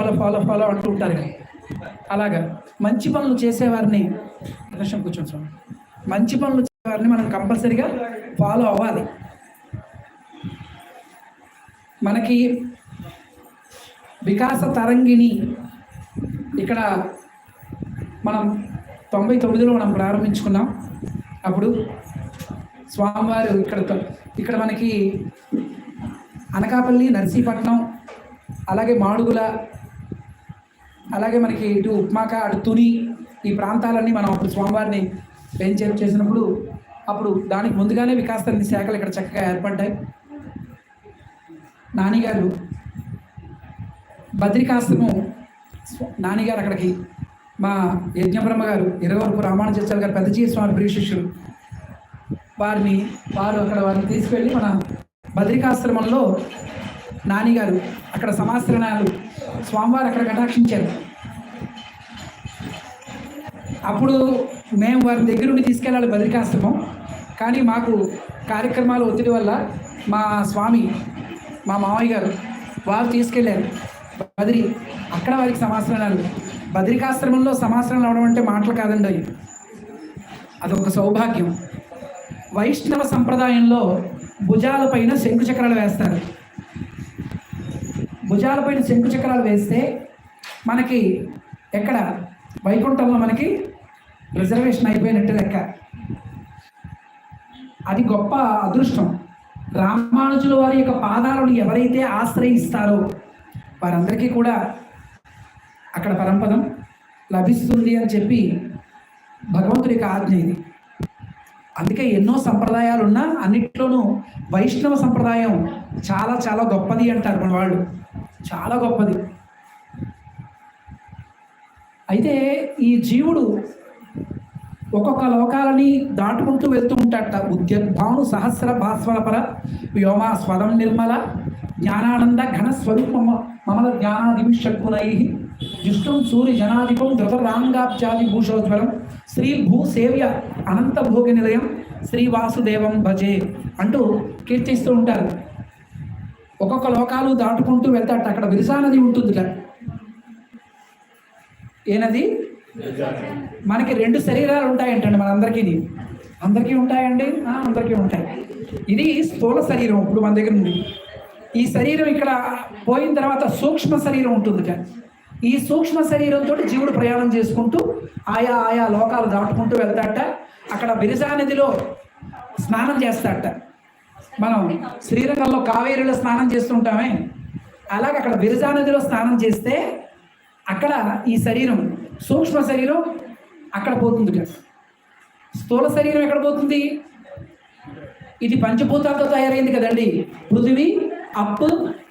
Follow follow follow అంటూ ఉంటారు కదా. అలాగా. మంచి పనులు చేసేవారిని లక్ష్యం కూర్చోండి స్వామి. మంచి పనులు చేసేవారిని మనం కంపల్సరీగా ఫాలో అవ్వాలి. మనకి వికాస తరంగిణి ఇక్కడ మనం తొంభై తొమ్మిదిలో మనం ప్రారంభించుకున్నాం. అప్పుడు స్వామివారు ఇక్కడ ఇక్కడ మనకి అనకాపల్లి నర్సీపట్నం అలాగే మాడుగుల అలాగే మనకి ఇటు ఉప్మాక అటు తుని ఈ ప్రాంతాలన్నీ మనం అప్పుడు స్వామివారిని పెంచే చేసినప్పుడు అప్పుడు దానికి ముందుగానే వికాసాన్ని శాఖలు ఇక్కడ చక్కగా ఏర్పడ్డాయి. నానిగారు బద్రికాశ్రమం నానిగారు అక్కడికి మా యజ్ఞబ్రహ్మ గారు ఇరవరపు రామానుజాచార్య గారు పెద్దజీ స్వామి ప్రియ శిష్యులు వారిని వారు అక్కడ వారిని తీసుకెళ్ళి మన బద్రికాశ్రమంలో నానిగారు అక్కడ సమాశ్రణాలు స్వామివారు అక్కడ కటాక్షించారు. అప్పుడు మేము వారి దగ్గర నుండి తీసుకెళ్ళాలి బద్రికాశ్రమం. కానీ మాకు కార్యక్రమాల ఒత్తిడి వల్ల మా స్వామి మా మామయ్య గారు వారు తీసుకెళ్ళారు. బదిరి అక్కడ వారికి సమాశ్రయాలు బద్రికాశ్రమంలో సమాశ్రయాలు అవడం అంటే మాటలు కాదండి అవి. అదొక సౌభాగ్యం. వైష్ణవ సంప్రదాయంలో భుజాలపైన శంకు చక్రాలు వేస్తారు. భుజాలపైన శంకు చక్రాలు వేస్తే మనకి ఎక్కడ? వైకుంఠంలో మనకి రిజర్వేషన్ అయిపోయినట్టు లెక్క. అది గొప్ప అదృష్టం. రామానుజుల వారి యొక్క పాదాలను ఎవరైతే ఆశ్రయిస్తారో వారందరికీ కూడా అక్కడ పరంపదం లభిస్తుంది అని చెప్పి భగవంతుడి యొక్క ఆజ్ఞ ఇది. అందుకే ఎన్నో సంప్రదాయాలు ఉన్నా అన్నిట్లోనూ వైష్ణవ సంప్రదాయం చాలా చాలా గొప్పది అంటారు మన వాళ్ళు. చాలా గొప్పది. అయితే ఈ జీవుడు ఒక్కొక్క లోకాలని దాటుకుంటూ వెళ్తూ ఉంటాడట. ఉద్యద్భాను సహస్ర భాస్వరపర వ్యోమా స్వరం నిర్మల జ్ఞానానంద ఘన స్వరూపమ మమల జ్ఞానాదివి షట్గుణై జుష్టం సూర్య జనాధిపం ధృతరాంగాబ్జాది భూషోజ్వలం శ్రీ భూ సేవ్య అనంత భోగి నిలయం శ్రీ వాసుదేవం భజే అంటూ కీర్తిస్తూ ఉంటారు. ఒక్కొక్క లోకాలు దాటుకుంటూ వెళ్తాట. అక్కడ విరసా నది ఉంటుంది కదా ఏ నది? మనకి రెండు శరీరాలు ఉంటాయంటండి మనందరికీ అందరికీ ఉంటాయండి? అందరికీ ఉంటాయి. ఇది స్థూల శరీరం ఇప్పుడు మన దగ్గర ఉంది. ఈ శరీరం ఇక్కడ పోయిన తర్వాత సూక్ష్మ శరీరం ఉంటుంది కదా ఈ సూక్ష్మ శరీరంతో జీవుడు ప్రయాణం చేసుకుంటూ ఆయా ఆయా లోకాలు దాటుకుంటూ వెళ్తాట. అక్కడ విరసా నదిలో స్నానం చేస్తాట. మనం శ్రీరంగంలో కావేరిలో స్నానం చేస్తుంటామే. అలాగే అక్కడ విరజా నదిలో స్నానం చేస్తే అక్కడ ఈ శరీరం సూక్ష్మ శరీరం అక్కడ పోతుంది కదా. స్థూల శరీరం ఎక్కడ పోతుంది? ఇది పంచభూతాలతో తయారైంది కదండి. పృథివీ అప్పు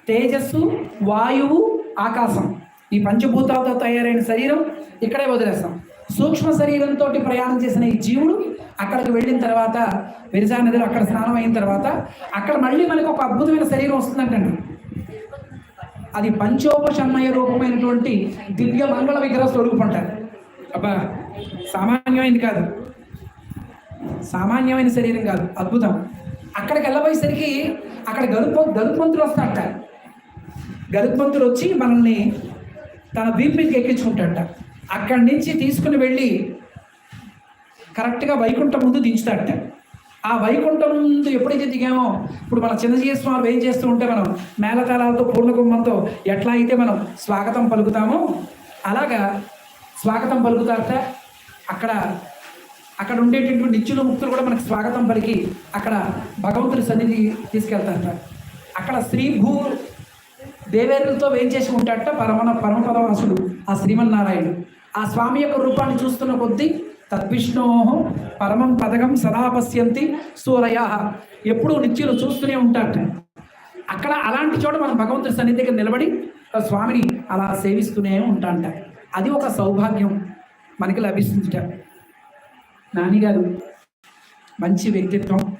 తేజస్సు వాయువు ఆకాశం. ఈ పంచభూతాలతో తయారైన శరీరం ఇక్కడే వదిలేస్తాం. సూక్ష్మ శరీరంతో ప్రయాణం చేసిన ఈ జీవుడు అక్కడికి వెళ్ళిన తర్వాత విరజా నదిలో అక్కడ స్నానం అయిన తర్వాత అక్కడ మళ్ళీ మనకు ఒక అద్భుతమైన శరీరం వస్తుందంటండి. అది పంచోపశమయ రూపమైనటువంటి దివ్య మంగళ విగ్రహ స్వరూపం అంటారు అబ్బా సామాన్యమైనది కాదు. సామాన్యమైన శరీరం కాదు అద్భుతం. అక్కడికి వెళ్ళబోయేసరికి అక్కడ గరుపు గరుత్మంతులు వస్తాడట. గరుత్మంతులు వచ్చి మనల్ని తన వీపు ఎక్కించుకుంటాడట. అక్కడి నుంచి తీసుకుని వెళ్ళి కరెక్ట్గా వైకుంఠం ముందు దించుతాడట ఆ వైకుంఠం ముందు ఎప్పుడైతే దిగామో ఇప్పుడు మన చిన్నజీవ స్వామి ఏం చేస్తూ ఉంటే మనం మేళతాళాలతో పూర్ణకుంభంతో ఎట్లా అయితే మనం స్వాగతం పలుకుతామో అలాగా స్వాగతం పలుకుతారట అక్కడ అక్కడ ఉండేటటువంటి నిత్యులు ముక్తులు కూడా మనకు స్వాగతం పలికి అక్కడ భగవంతుడి సన్నిధి తీసుకెళ్తారట అక్కడ శ్రీ భూ దేవేరులతో చేసి ఉంటాడట పరమన పరమపదవాసుడు ఆ శ్రీమన్నారాయణుడు. ఆ స్వామి యొక్క రూపాన్ని చూస్తున్న కొద్దీ తద్విష్ణో పరమం పదకం సదా పశ్యంతి సూరయ. ఎప్పుడూ నిత్యులు చూస్తూనే ఉంటారట అక్కడ అలాంటి చోట మనం భగవంతుడి సన్నిధి దగ్గర నిలబడి స్వామిని అలా సేవిస్తూనే ఉంటాంట. అది ఒక సౌభాగ్యం మనకి లభిస్తుందిట. నానిగారు మంచి వ్యక్తిత్వం.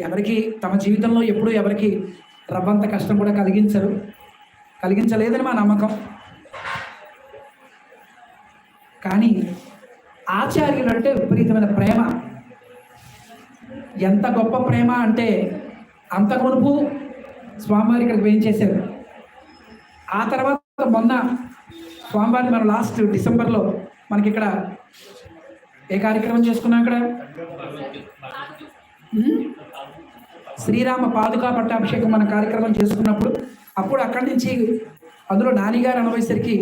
ఎవరికి తమ జీవితంలో ఎప్పుడూ ఎవరికి రవ్వంత కష్టం కూడా కలిగించరు. కలిగించలేదని మా నమ్మకం. కానీ ఆచార్యులు అంటే విపరీతమైన ప్రేమ. ఎంత గొప్ప ప్రేమ అంటే అంత కొనుపు స్వామివారి ఇక్కడికి వేయించేశారు. ఆ తర్వాత మొన్న స్వామివారిని మనం లాస్ట్ డిసెంబర్లో మనకి ఇక్కడ ఏ కార్యక్రమం చేసుకున్నాం ఇక్కడ? శ్రీరామ పాదుకా పట్టాభిషేకం మన కార్యక్రమం చేసుకున్నప్పుడు అప్పుడు అక్కడి నుంచి అందులో నానిగారు అనుభవేసరికి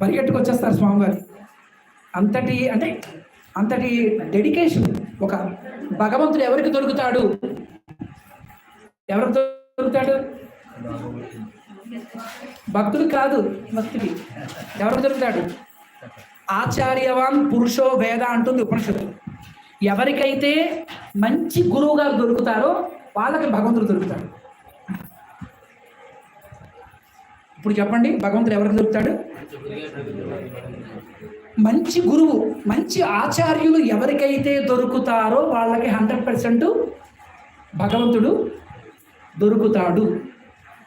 పరిగెట్టుకు వచ్చేస్తారు అంతటి అంటే అంతటి డెడికేషన్ ఒక భగవంతుడు ఎవరికి దొరుకుతాడు? ఎవరికి దొరుకుతాడు? భక్తుడు కాదు భక్తుడి ఎవరికి దొరుకుతాడు? ఆచార్యవాన్ పురుషో వేద అంటుంది ఉపనిషత్తు. ఎవరికైతే మంచి గురువు గారు దొరుకుతారో వాళ్ళకి భగవంతుడు దొరుకుతాడు. ఇప్పుడు చెప్పండి భగవంతుడు ఎవరికి దొరుకుతాడు? మంచి గురువు మంచి ఆచార్యులు ఎవరికైతే దొరుకుతారో వాళ్ళకి హండ్రెడ్ పర్సెంట్ భగవంతుడు దొరుకుతాడు.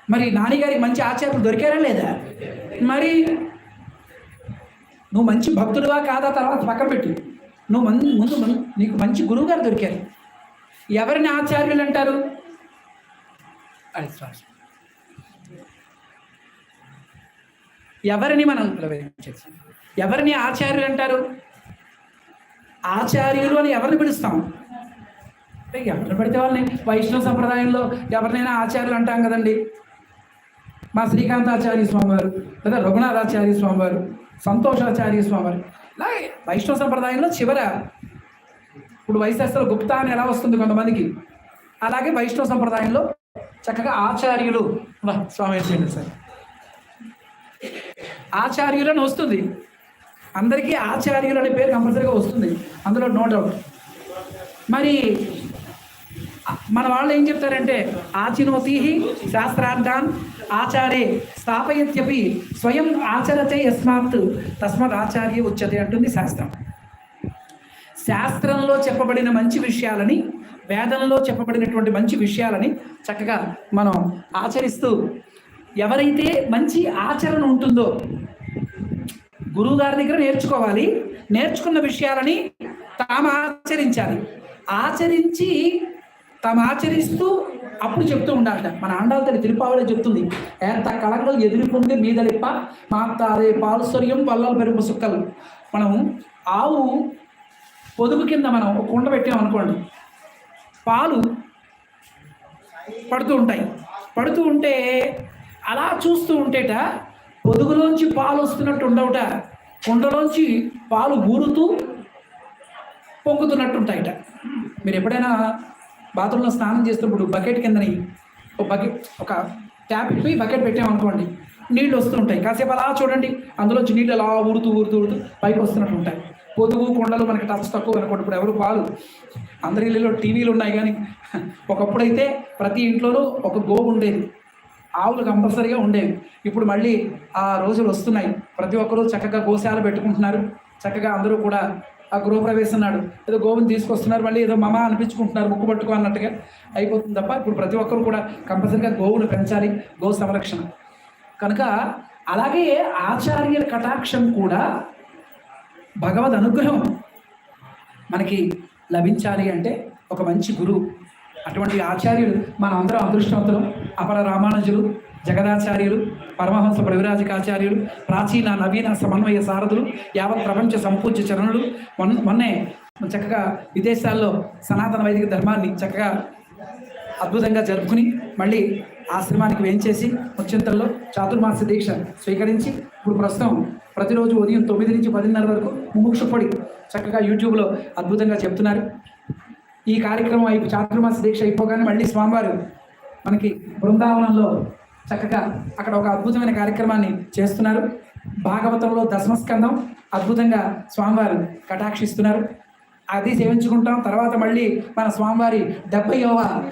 మరి నాన్నగారికి మంచి ఆచార్యులు దొరికారా లేదా? మరి నువ్వు మంచి భక్తుడువా కాదా? తర్వాత పక్కన పెట్టు. నువ్వు ముందు నీకు మంచి గురువు గారు దొరికారు. ఎవరిని ఆచార్యులు అంటారు. ఎవరిని మనం ఎవరిని ఆచార్యులు అంటారు? ఆచార్యులు అని ఎవరిని పిలుస్తాం? ఎవరిని పడితే వాళ్ళని? వైష్ణవ సంప్రదాయంలో ఎవరినైనా ఆచార్యులు అంటాం కదండి. మా శ్రీకాంతాచార్య స్వామివారు లేదా రఘునాథాచార్య స్వామివారు సంతోషాచార్య స్వామివారు. ఇలా వైష్ణవ సంప్రదాయంలో చివర ఇప్పుడు వైశాస్త్ర గుప్తా అని ఎలా వస్తుంది కొంతమందికి? అలాగే వైష్ణవ సంప్రదాయంలో చక్కగా ఆచార్యులు. స్వామి చేయండి సార్? ఆచార్యులని వస్తుంది. అందరికీ ఆచార్యులు అనే పేరు కంపల్సరీగా వస్తుంది. అందులో నో డౌట్ మరి మన వాళ్ళు ఏం చెప్తారంటే ఆచినోతి శాస్త్రార్థాన్ ఆచారే స్థాపయత్యపి స్వయం ఆచరతే యస్మాత్ తస్మాత్ ఆచార్య ఉచ్యతే అంటుంది శాస్త్రం. శాస్త్రంలో చెప్పబడిన మంచి విషయాలని వేదంలో చెప్పబడినటువంటి మంచి విషయాలని చక్కగా మనం ఆచరిస్తూ ఎవరైతే మంచి ఆచరణ ఉంటుందో గురువు గారి దగ్గర నేర్చుకోవాలి. నేర్చుకున్న విషయాలని తాము ఆచరించాలి. ఆచరించి తాము ఆచరిస్తూ అప్పుడు చెప్తూ ఉండాలట. మన ఆండాల తల్లి తిరుపావళి చెప్తుంది. ఎంత కళంగలు ఎదిరిపొంది మీదలిప్ప మాతారే పాలుసర్యం పల్లలు పెరుగు సుక్కలు. మనం ఆవు పొదుగు కింద మనం ఒక కుండ పెట్టాం అనుకోండి. పాలు పడుతూ ఉంటాయి. పడుతూ ఉంటే అలా చూస్తూ ఉంటేట పొదుగులోంచి పాలు వస్తున్నట్టు ఉండవుట. కుండలోంచి పాలు ఊరుతూ పొంగుతున్నట్టు ఉంటాయట మీరు ఎప్పుడైనా బాత్రూంలో స్నానం చేస్తున్నప్పుడు బకెట్ కిందని ఒక బకెట్ ఒక ట్యాప్ పోయి బకెట్ పెట్టామనుకోండి నీళ్ళు వస్తూ ఉంటాయి కాసేపు అలా చూడండి అందులోంచి నీళ్ళు అలా ఊరుతూ ఊరుతూ ఊరుతూ పైకి వస్తున్నట్టు ఉంటాయి పొదుగు కొండలు మనకి టచ్ తక్కువ అనుకోండి ఇప్పుడు ఎవరు పాలు? అందరి ఇళ్ళలో టీవీలు ఉన్నాయి కానీ ఒకప్పుడైతే ప్రతి ఇంట్లోనూ ఒక గోవు ఉండేది. ఆవులు కంపల్సరీగా ఉండేవి. ఇప్పుడు మళ్ళీ ఆ రోజులు వస్తున్నాయి. ప్రతి ఒక్కరూ చక్కగా గోశాల పెట్టుకుంటున్నారు. చక్కగా అందరూ కూడా ఆ గృహప్రవేశం నాడు ఏదో గోవుని తీసుకొస్తున్నారు. మళ్ళీ ఏదో మమ అనిపించుకుంటున్నారు. ముక్కు పట్టుకో అన్నట్టుగా అయిపోతుంది తప్ప ఇప్పుడు ప్రతి ఒక్కరు కూడా కంపల్సరీగా గోవును పెంచాలి. గో సంరక్షణ. కనుక అలాగే ఆచార్యుల కటాక్షం కూడా భగవద్ అనుగ్రహం మనకి లభించాలి అంటే ఒక మంచి గురువు. అటువంటి ఆచార్యులు మనం అందరం అదృష్టవంతులు అపర రామానుజులు జగదాచార్యులు పరమహంస ప్రవిరాజకాచార్యులు ప్రాచీన నవీన సమన్వయ సారథులు యావత్ ప్రపంచ సంపూజ్య చరణులు. మొన్న మొన్నే చక్కగా విదేశాల్లో సనాతన వైదిక ధర్మాన్ని చక్కగా అద్భుతంగా జరుపుకుని మళ్ళీ ఆశ్రమానికి వేయించేసి ముచ్చింతల్లో చాతుర్మాస దీక్ష స్వీకరించి ఇప్పుడు ప్రస్తుతం ప్రతిరోజు ఉదయం తొమ్మిది నుంచి పదిన్నర వరకు ముముక్షుపడి చక్కగా యూట్యూబ్లో అద్భుతంగా చెప్తున్నారు. ఈ కార్యక్రమం అయిపో చాతుర్మాస దీక్ష అయిపోగానే మళ్ళీ స్వామివారు మనకి బృందావనంలో చక్కగా అక్కడ ఒక అద్భుతమైన కార్యక్రమాన్ని చేస్తున్నారు. భాగవతంలో దశమస్కందం అద్భుతంగా స్వామివారు కటాక్షిస్తున్నారు. అది సేవించుకుంటాం. తర్వాత మళ్ళీ మన స్వామివారి డెబ్బైవ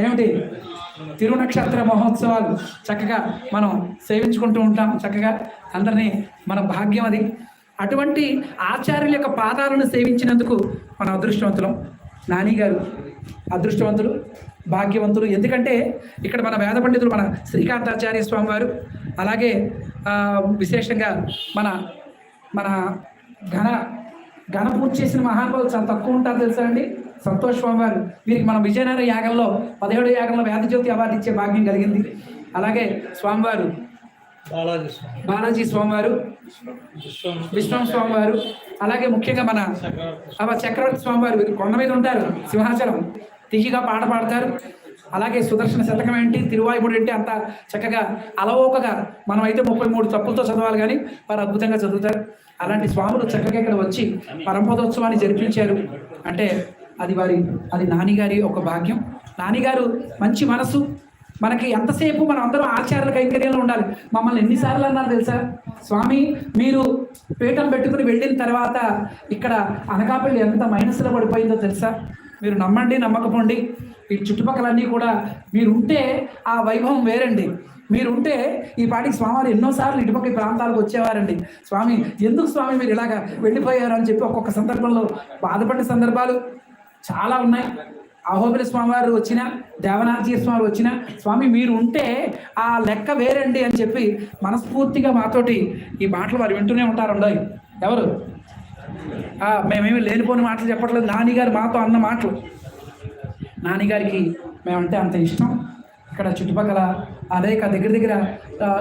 ఏమిటి? తిరునక్షత్ర మహోత్సవాలు చక్కగా మనం సేవించుకుంటూ ఉంటాం చక్కగా. అందరినీ మన భాగ్యం అది. అటువంటి ఆచార్యుల యొక్క పాదాలను సేవించినందుకు మన అదృష్టవంతులం. నాని గారు అదృష్టవంతులు భాగ్యవంతులు. ఎందుకంటే ఇక్కడ మన వేద పండితులు మన శ్రీకాంతాచార్య స్వామి వారు అలాగే విశేషంగా మన మన ఘన ఘన పూజ చేసిన మహానుభావులు చాలా తక్కువ ఉంటారు తెలుసా అండి? సంతోష్ స్వామి వారు వీరికి మన విజయనగర యాగంలో పదిహేడు యాగంలో వేద జ్యోతి అవార్డు ఇచ్చే భాగ్యం కలిగింది. అలాగే స్వామివారు బాలాజీ స్వామి. వారు స్వామివారు విశ్వం స్వామి స్వామివారు అలాగే ముఖ్యంగా మన చక్రవర్తి స్వామివారు వారు కొండ మీద ఉంటారు సింహాచలం. తిగిగా పాట పాడతారు. అలాగే సుదర్శన శతకం ఏంటి తిరువాయుడు ఏంటి అంత చక్కగా అలవోకగా మనం అయితే ముప్పై మూడు తప్పులతో చదవాలి కానీ వారు అద్భుతంగా చదువుతారు. అలాంటి స్వాములు చక్కగా ఇక్కడ వచ్చి పరంపదోత్సవాన్ని జరిపించారు. అంటే అది వారి అది నానిగారి ఒక భాగ్యం. నానిగారు మంచి మనసు మనకి ఎంతసేపు మనం అందరం ఆచార్యుల కైంకర్యంలో ఉండాలి? మమ్మల్ని ఎన్నిసార్లు అన్నారు తెలుసా? స్వామి మీరు పీఠం పెట్టుకుని వెళ్ళిన తర్వాత ఇక్కడ అనకాపల్లి ఎంత మైనస్లో పడిపోయిందో తెలుసా? మీరు నమ్మండి నమ్మకపోండి. ఈ చుట్టుపక్కలన్నీ కూడా మీరు ఉంటే ఆ వైభవం వేరండి. మీరు ఉంటే ఈ పాటికి స్వామివారు ఎన్నోసార్లు ఇటుపక్క ఈ ప్రాంతాలకు వచ్చేవారండి. స్వామి ఎందుకు స్వామి మీరు ఇలాగా వెళ్ళిపోయారు అని చెప్పి ఒక్కొక్క సందర్భంలో బాధపడిన సందర్భాలు చాలా ఉన్నాయి. అహోబిల స్వామివారు వచ్చిన దేవనాథజీ స్వామి వచ్చిన స్వామి మీరు ఉంటే ఆ లెక్క వేరండి అని చెప్పి మనస్ఫూర్తిగా మాతోటి ఈ మాటలు వారు వింటూనే ఉంటారు ఉండవు ఎవరు? మేమేమి లేనిపోని మాటలు చెప్పట్లేదు. నానిగారు మాతో అన్న మాటలు. నానిగారికి మేమంటే అంత ఇష్టం. ఇక్కడ చుట్టుపక్కల అనేక దగ్గర దగ్గర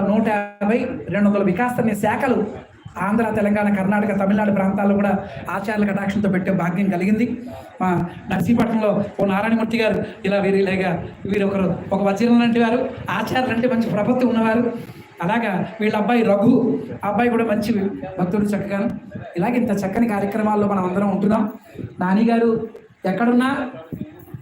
నూట యాభై రెండు వందల వికాస శాఖలు ఆంధ్ర తెలంగాణ కర్ణాటక తమిళనాడు ప్రాంతాల్లో కూడా ఆచార్యుల కటాక్షంతో పెట్టే భాగ్యం కలిగింది. మా నర్సీపట్నంలో ఓ నారాయణమూర్తి గారు ఇలా వీరి లేక వీరు ఒకరు ఒక వజ్రం లాంటి వారు ఆచార్యులు అంటే మంచి ప్రపత్తి ఉన్నవారు. అలాగా వీళ్ళ అబ్బాయి రఘు ఆ అబ్బాయి కూడా మంచి భక్తుడు చక్కగాను. ఇలాగ ఇంత చక్కని కార్యక్రమాల్లో మనం అందరం ఉంటున్నాం. నానిగారు ఎక్కడున్నా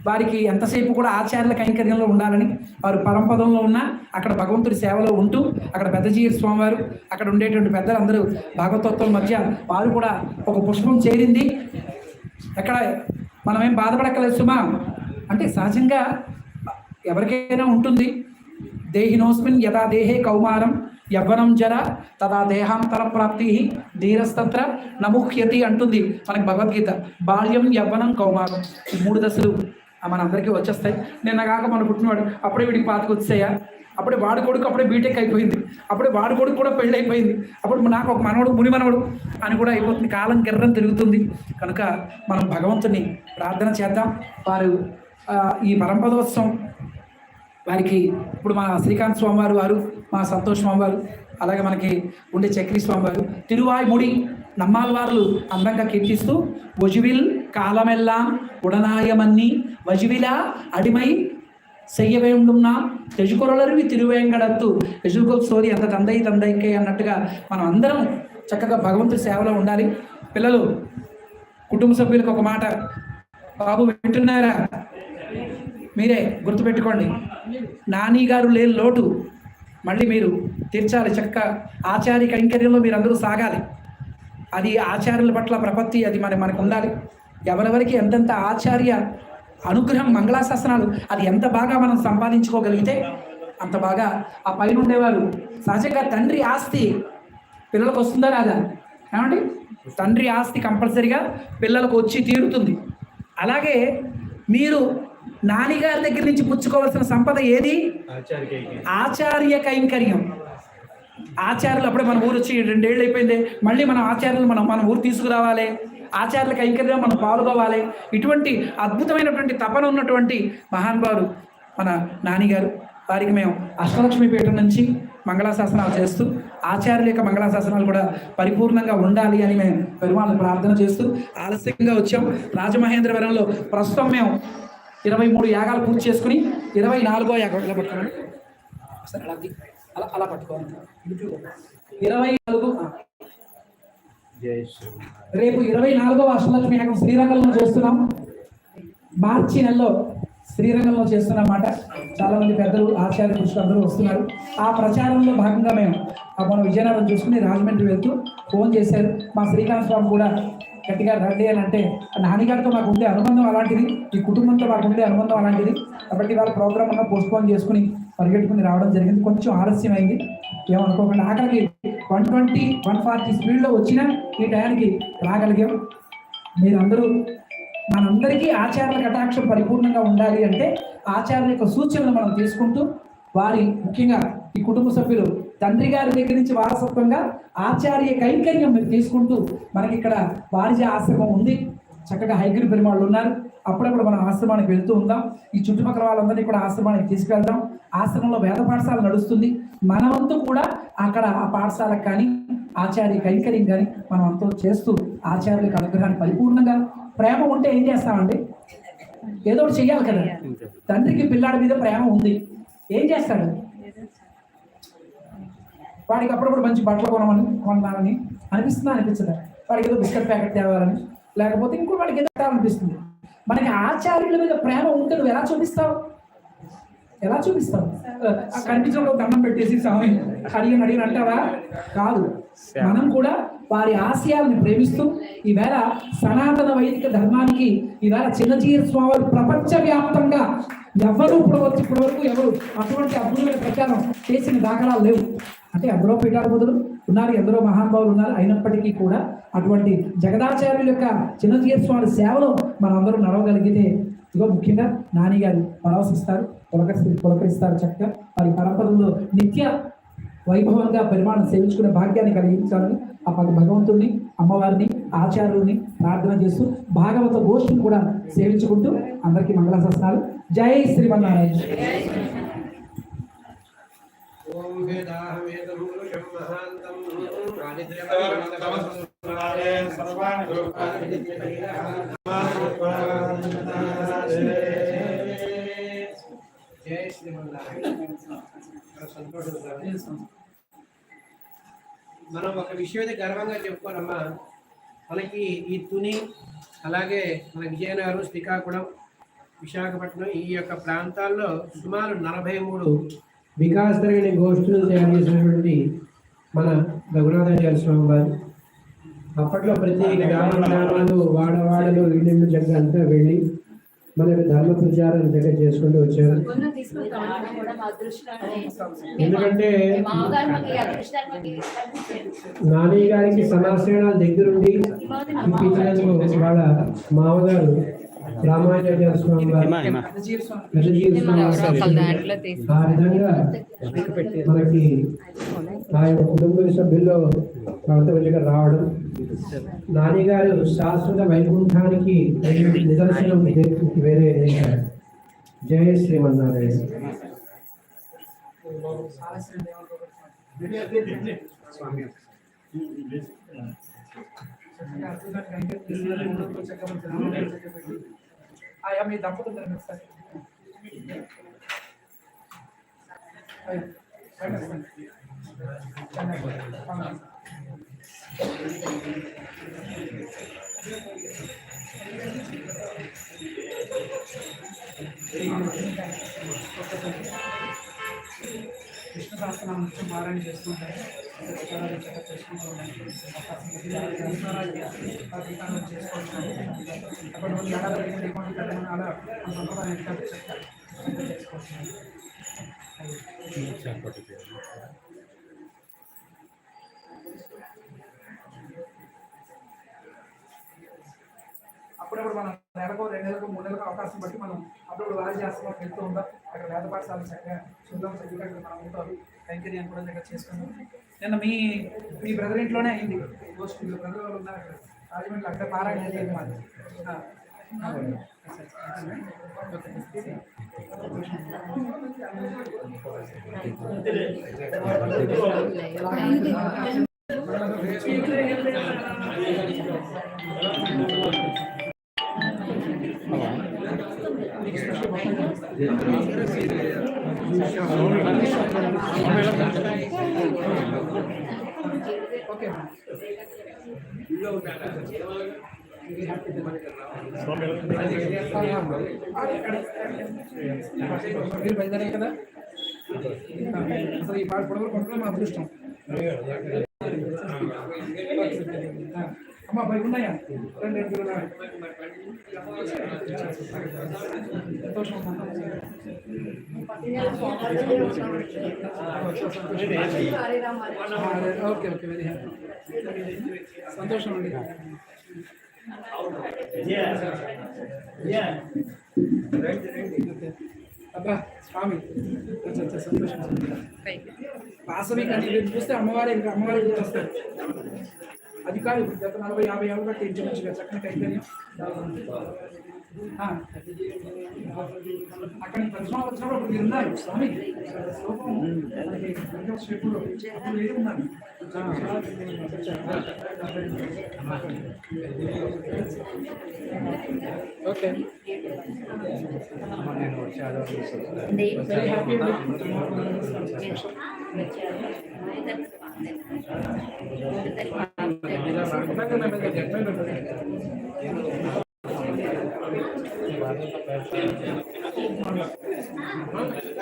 వారికి ఎంతసేపు కూడా ఆచార్యుల కైంకర్యంలో ఉండాలని వారు పరంపదంలో ఉన్నా అక్కడ భగవంతుడి సేవలో ఉంటూ అక్కడ పెద్దజీయర్ స్వామివారు అక్కడ ఉండేటువంటి పెద్దలందరూ భాగవతత్వం మధ్య వారు కూడా ఒక పుష్పం చేరింది. ఎక్కడ మనమేం బాధపడక్కలేదు సుమా. అంటే సహజంగా ఎవరికైనా ఉంటుంది. దేహినోస్మిన్ యథా దేహే కౌమారం యవ్వనం జర తదా దేహాంతర ప్రాప్తి ధీరస్తత్ర నముహ్యతి అంటుంది మనకి భగవద్గీత. బాల్యం యవ్వనం కౌమారం. మూడు దశలు మనందరికీ వచ్చేస్తాయి. నిన్న కాక మన పుట్టినవాడు అప్పుడే వీడికి పాతకు వచ్చాయా అప్పుడే వాడి కొడుకు అప్పుడే బీటెక్ అయిపోయింది. అప్పుడే వాడి కొడుకు కూడా పెళ్ళి అయిపోయింది అప్పుడు నాకు ఒక మనవడు ముని మనవడు అని కూడా అయిపోతుంది. కాలం గిర్రం తిరుగుతుంది. కనుక మనం భగవంతుని ప్రార్థన చేద్దాం. వారు ఈ పరంపదోత్సవం వారికి ఇప్పుడు మా శ్రీకాంత్ స్వామివారు వారు మా సంతోష్ స్వామివారు అలాగే మనకి ఉండే చక్రి స్వామివారు తిరువాయిముడి నమ్మాల్వార్లు అందంగా కీర్తిస్తూ వజువిల్ కాలమెల్లాం ఉడనాయమన్ని వజువిలా అడిమై செய்ய வேண்டும்னா తెజుకొరలరివి తిరువేంగడత్తు ఎజుగోల్ స్టోరీ అంత తందై తందైకే అన్నట్టుగా మనం అందరం చక్కగా భగవంతుడి సేవలో ఉండాలి పిల్లలు కుటుంబ సభ్యులకు ఒక మాట బాబు వింటున్నారా మీరే గుర్తుపెట్టుకోండి నాని గారు లేని లోటు మళ్ళీ మీరు తీర్చాలి చక్క ఆచార్య కైంకర్యంలో మీరు అందరూ సాగాలి అది ఆచార్యుల పట్ల ప్రపత్తి అది మరి మనకు ఉండాలి ఎవరెవరికి ఎంతెంత ఆచార్య అనుగ్రహం మంగళాశాసనాలు అది ఎంత బాగా మనం సంపాదించుకోగలిగితే అంత బాగా ఆ పైన ఉండేవారు. సహజంగా తండ్రి ఆస్తి పిల్లలకు వస్తుందా రాదా? ఏమండి? తండ్రి ఆస్తి కంపల్సరిగా పిల్లలకు వచ్చి తీరుతుంది. అలాగే మీరు నానిగారి దగ్గర నుంచి పుచ్చుకోవాల్సిన సంపద ఏది? ఆచార్య కైంకర్యం. ఆచార్యులు అప్పుడే మన ఊరు వచ్చి రెండేళ్ళు అయిపోయింది. మళ్ళీ మనం ఆచార్యులు మనం మన ఊరు తీసుకురావాలి. ఆచార్యుల కైంకర్యం మనం పాల్గొవాలి ఇటువంటి అద్భుతమైనటువంటి తపన ఉన్నటువంటి మహానుభావుడు మన నానిగారు. వారికి మేము అష్టలక్ష్మి పీఠం నుంచి మంగళాశాసనాలు చేస్తూ ఆచార్యుల యొక్క మంగళాశాసనాలు కూడా పరిపూర్ణంగా ఉండాలి అని మేము పెరుమాళ్ళని ప్రార్థన చేస్తూ ఆలస్యంగా వచ్చాం. రాజమహేంద్రవరంలో ప్రస్తుతం మేము ఇరవై మూడు యాగాలు పూర్తి చేసుకుని ఇరవై నాలుగో యాగం ఇలా పట్టుకోండి సరే అలా అలా అలా పట్టుకోండి ఇరవై నాలుగు రేపు ఇరవై నాలుగవ అష్టలక్ష్మి యాగం శ్రీరంగంలో చేస్తున్నాం. మార్చి నెలలో శ్రీరంగంలో చేస్తున్నమాట చాలా మంది పెద్దలు ఆచార్య పురుషులు అందరూ వస్తున్నారు. ఆ ప్రచారంలో భాగంగా మేము మనం విజయనగరం చూసుకుని రాజమండ్రి వెళ్తూ ఫోన్ చేశారు. మా శ్రీకాంత్ స్వామి కూడా గట్టిగా రండి అని అంటే నాన్నగారితో మాకు ఉండే అనుబంధం అలాంటిది ఈ కుటుంబంతో మాకు ఉండే అనుబంధం అలాంటిది. కాబట్టి వాళ్ళ ప్రోగ్రామ్ అన్న పోస్ట్పోన్ చేసుకుని పరిగెట్టుకుని రావడం జరిగింది. కొంచెం ఆలస్యం అయింది ఏమనుకోకుండా ఆఖరికి వన్ ట్వంటీ వన్ ఫార్టీ స్పీడ్లో వచ్చినా ఈ టయానికి రాగలిగాం. మీరందరూ మనందరికీ ఆచార్యుల కటాక్షం పరిపూర్ణంగా ఉండాలి అంటే ఆచార్యుల యొక్క సూచనలు మనం తీసుకుంటూ వారి ముఖ్యంగా ఈ కుటుంబ సభ్యులు తండ్రి గారి దగ్గర నుంచి వారసత్వంగా ఆచార్య కైంకర్యం మీరు తీసుకుంటూ మనకి ఇక్కడ వారిజ ఆశ్రమం ఉంది. చక్కగా హైగిరి పెరుమాళ్ళు ఉన్నారు. అప్పుడప్పుడు మనం ఆశ్రమానికి వెళ్తూ ఉందాం ఈ చుట్టుపక్కల వాళ్ళందరినీ కూడా ఆశ్రమానికి తీసుకెళ్దాం ఆశ్రమంలో వేద పాఠశాల నడుస్తుంది. మనవంతు కూడా అక్కడ ఆ పాఠశాలకు కానీ ఆచార్య కైంకర్యం కానీ మనం అంతా చేస్తూ ఆచార్యులకు అనుగ్రహాన్ని పరిపూర్ణంగా ప్రేమ ఉంటే ఏం చేస్తామండి? ఏదో ఒకటి చెయ్యాలి కదా. తండ్రికి పిల్లాడి మీద ప్రేమ ఉంది. ఏం చేస్తాడు? వాడికి అప్పుడప్పుడు మంచి బట్టలు కొనమని కొనాలని అనిపిస్తుందా అనిపించదా? వాడికి ఏదో బిస్కెట్ ప్యాకెట్ తేవాలని. లేకపోతే ఇంకో వాడికి ఏదో అనిపిస్తుంది మనకి ఆచార్యుల మీద ప్రేమ ఉంటే నువ్వు ఎలా చూపిస్తావు? ఎలా చూపిస్తావు ఆ కనిపించడం దండం పెట్టేసి స్వామి అడిగిన అడిగిన అంటావా? కాదు. మనం కూడా వారి ఆశయాలను ప్రేమిస్తూ ఈవేళ సనాతన వైదిక ధర్మానికి ఈవేళ చిన్నజీర స్వామి ప్రపంచవ్యాప్తంగా ఎవరు ఇప్పుడు వచ్చి ఇప్పటి వరకు ఎవరు అటువంటి అద్భుతమైన ప్రచారం చేసిన దాఖలాలు లేవు. అంటే ఎందరో పీఠాధిపతులు ఉన్నారు ఎందరో మహానుభావులు ఉన్నారు. అయినప్పటికీ కూడా అటువంటి జగదాచార్యుల యొక్క చిన్నజీర స్వామి సేవలో మనందరూ నడవగలిగితే ఇదిగో ముఖ్యంగా నానిగారు పరవశిస్తారు పరామర్శిస్తారు పులకరి పులకరిస్తారు చక్కగా. వారి పరంపరలో నిత్య వైభవంగా పరిమాణం సేవించుకునే భాగ్యాన్ని కలిగించాలని ఆ పది భగవంతుడిని అమ్మవారిని ఆచార్యుల్ని ప్రార్థన చేస్తూ భాగవత గోష్ఠిని కూడా సేవించుకుంటూ అందరికీ మంగళాశాసనాలు. జై శ్రీమన్నారాయణ. ఓం శ్రీమన్నారాయణ మనం ఒక విషయం అయితే గర్వంగా చెప్పుకోనమ్మా. మనకి ఈ తుని అలాగే మన విజయనగరం శ్రీకాకుళం విశాఖపట్నం ఈ యొక్క ప్రాంతాల్లో సుమారు నలభై మూడు వికాస్ జరిగిన గోష్ఠులు తయారు చేసినటువంటి మన రఘునాథాచార్య స్వామి వారు అప్పట్లో ప్రతి గ్రామ గ్రామాలు వాడవాడలు ఇల్లు జగ్గ అంతా వెళ్ళి మనకి ధర్మ ప్రచారం దగ్గర చేసుకుంటూ వచ్చారు. ఎందుకంటే. నాని గారికి సమాశ్రయాల దగ్గరుండి వాళ్ళ మామగారు రామాచార్య స్వామి ఆ విధంగా మనకి ఆ యొక్క కుటుంబ సభ్యుల్లో ప్రవర్తనగా రావడం నాని గారు శాశ్వత వైకుంఠానికి నిదర్శనం వేరే ఏం కాదు. జయ శ్రీమన్నారాయణ ఆయా మీ దంపతులు రండి ఒకసారి. అయ్యో, రండి కృష్ణ రండి. సహస్రనామం నుంచి పారాయణ చేసుకుంటారు ప్రచారాలు చేసుకుంటూ ఉండండి. చేసుకోవచ్చు అప్పుడు మనం ఎలా జరిగింది ఏమని సంప్రదాయం చేసుకోవచ్చు అప్పుడప్పుడు మనం నెలకు రెండు నెలలకు మూడు నెలలకు అవకాశం బట్టి మనం అప్పుడప్పుడు వారి చేస్తాం వెళ్తూ ఉందాం అక్కడ వేద పాఠశాల చక్కగా చూద్దాం చక్కగా మనం ఉంటారు. కైంకర్యం కూడా దగ్గర చేసుకుందాం. నిన్న మీ మీ బ్రదర్ ఇంట్లోనే అయింది. పోస్ట్ మీ బ్రదర్ వాళ్ళు ఉన్నారు అక్కడ. రాజమండ్రి అక్కడ పారాయణ జరిగింది మాది. ఆ. మీరు బయలుదేరారు కదా అసలు ఈ పాట పొడవలు కొట్టడం మా అదృష్టం అమ్మా బైక్ ఉన్నాయా రెండు రెండు సంతోషం ఓకే ఓకే వెరీ హ్యాపీ సంతోషం అండి అబ్బా స్వామి సంతోషం వాసవి కానీ వీళ్ళు చూస్తే అమ్మవారి ఇంకా అమ్మవారి గుర్తొస్తారు అది కాదు గత నలభై యాభై ఏళ్ళ బట్టి ఇంచుమించుగా చక్కని కైతన్యం ఆ. అక్కడ దర్శనం వచ్చినప్పుడు మీరు ఉన్నారు స్వామి శ్లోకం అప్పుడు మీరు ఉన్నారు ఓకే హ్యాపీ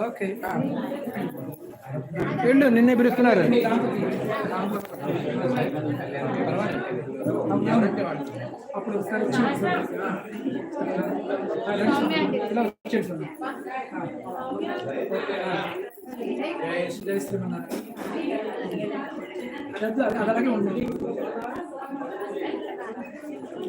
ఓకే. వెళ్ళు నిన్నే పిలుస్తున్నారు. అప్పుడు ఒకసారి వచ్చి ఇలా వచ్చేది సార్. జై జై శ్రీమన్నారాయణ అది అది అలాగే ఉంది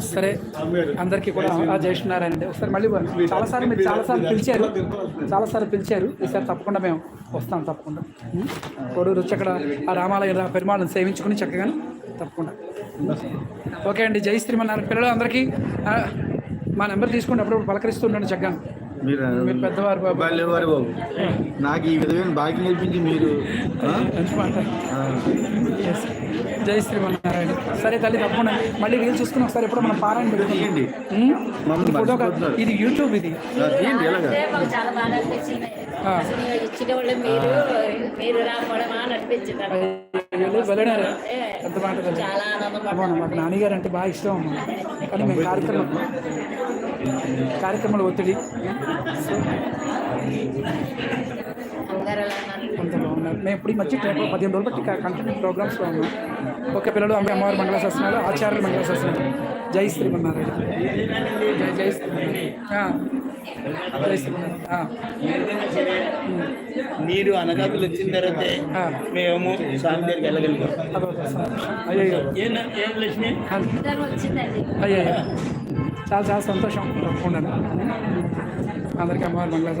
సరే అందరికీ కూడా ఆ ఒకసారి మళ్ళీ చాలాసార్లు మీరు చాలాసార్లు పిలిచారు. చాలాసార్లు పిలిచారు. ఈసారి తప్పకుండా మేము వస్తాం తప్పకుండా. ఉం? కొడూరు అక్కడ ఆ రామాలయ రా- పెరుమాళ్ళని సేవించుకుని చక్కగా తప్పకుండా. ఓకే అండి. జై శ్రీమన్నారాయణ. పిల్లలు అందరికీ మా నెంబర్ తీసుకుని అప్పుడప్పుడు పలకరిస్తుండండి చక్కగా మీరు పెద్దవారు బాబు. బాబు. నాకు ఈ విధమైన భాగ్యం కల్పించి మీరు. జై శ్రీమన్నారాయణ. సరే తల్లి తప్పకుండా. మళ్ళీ రీల్ చూసుకుని ఒకసారి ఎప్పుడు మనం పారాయణ తీయండి ఇది ఫోటో యూట్యూబ్ ఇది మీరు మీరు రాకపోవడమా అనిపించింది వీళ్ళు వెళ్ళడారు. ఎంత మాట అమ్మా, మాకు నాన్నగారు అంటే బాగా ఇష్టం అమ్మా. కానీ మేము కార్యక్రమం కార్యక్రమాల ఒత్తిడి. అంత బాగున్నారు మేము ఇప్పుడు ఈ మధ్య పదిహేను రోజులు బట్టి కంటిన్యూ ప్రోగ్రామ్స్లో ఉన్నాం. ఓకే పిల్లలు అమ్మ అమ్మవారి మంగళ శాసనాలు ఆచార్యుల మంగళ శాసనాలు. జై శ్రీమన్నారాయణ. జై జై మీరు అనకాపల్లి వచ్చిన తర్వాతే. మేము స్వామి దగ్గరికి వెళ్ళగలిగాం. ఏం లక్ష్మి? అయ్యయ్యో. చాలా చాలా సంతోషం. తప్పకుండా. అందరికీ అమ్మవారి మంగళ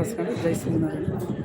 జై శ్రీమన్నారాయణ